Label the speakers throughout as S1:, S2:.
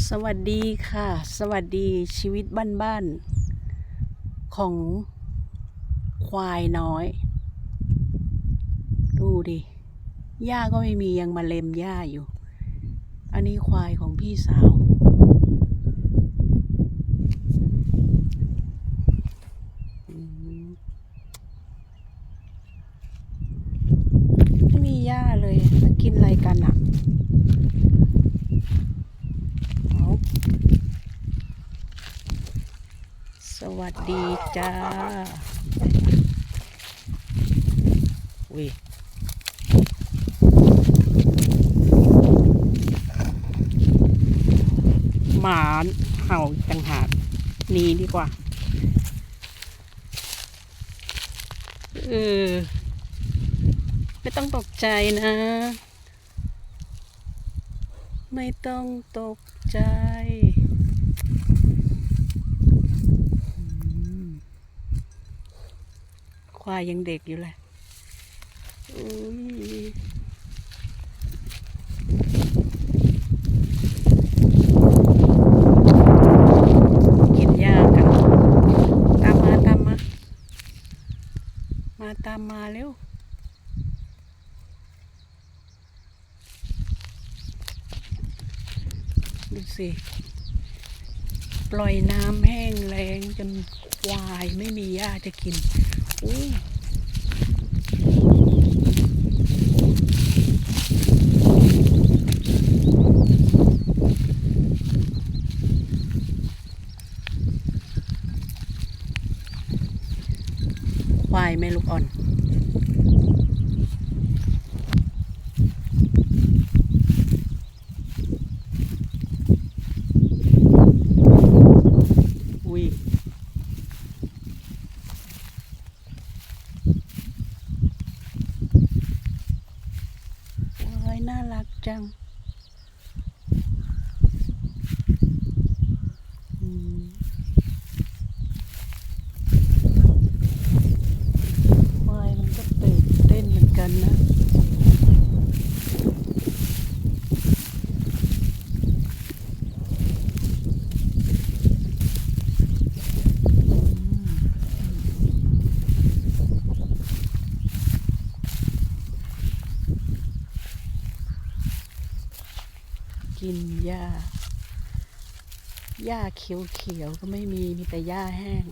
S1: สวัสดีค่ะ สวัสดีชีวิตบ้านๆของควายน้อย ดูดิหญ้าก็ไม่มียังมาเล็มหญ้าอยู่ อันนี้ควายของพี่สาว ไม่มีหญ้าเลยกินอะไรกันอะอา สดีจ้าอุ้ยหมาเห่าต่างหากหนีดีกว่า เออ ไม่ต้องตกใจนะ ไม่ต้องตกใจอืม ควายยังเด็กอยู่เลยอุ้ยกินหญ้ากัน ตามมาตามมา มาตามมาเร็วดูสิปล่อยน้ำแห้งแล้งจนควายไม่มีหญ้าจะกิน ควายแม่ลูกอ่อน อุ้ย ว้ายน่ารักจังอืมควายมันก็ตื่นเต้นเหมือนกันนะ กินหญ้า หญ้าเขียวๆก็ไม่มี มีแต่หญ้าแห้ง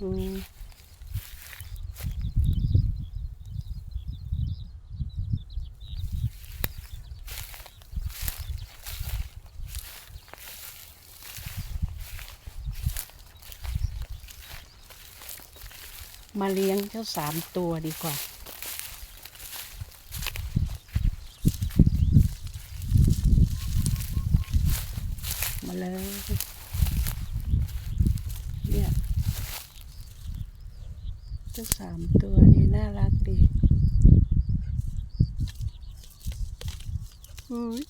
S1: อืมมาเลี้ยงเจ้าสามตัวดีกว่า มาเลย เนี่ยเจ้าสามตัวนี่น่ารักดีอู้ย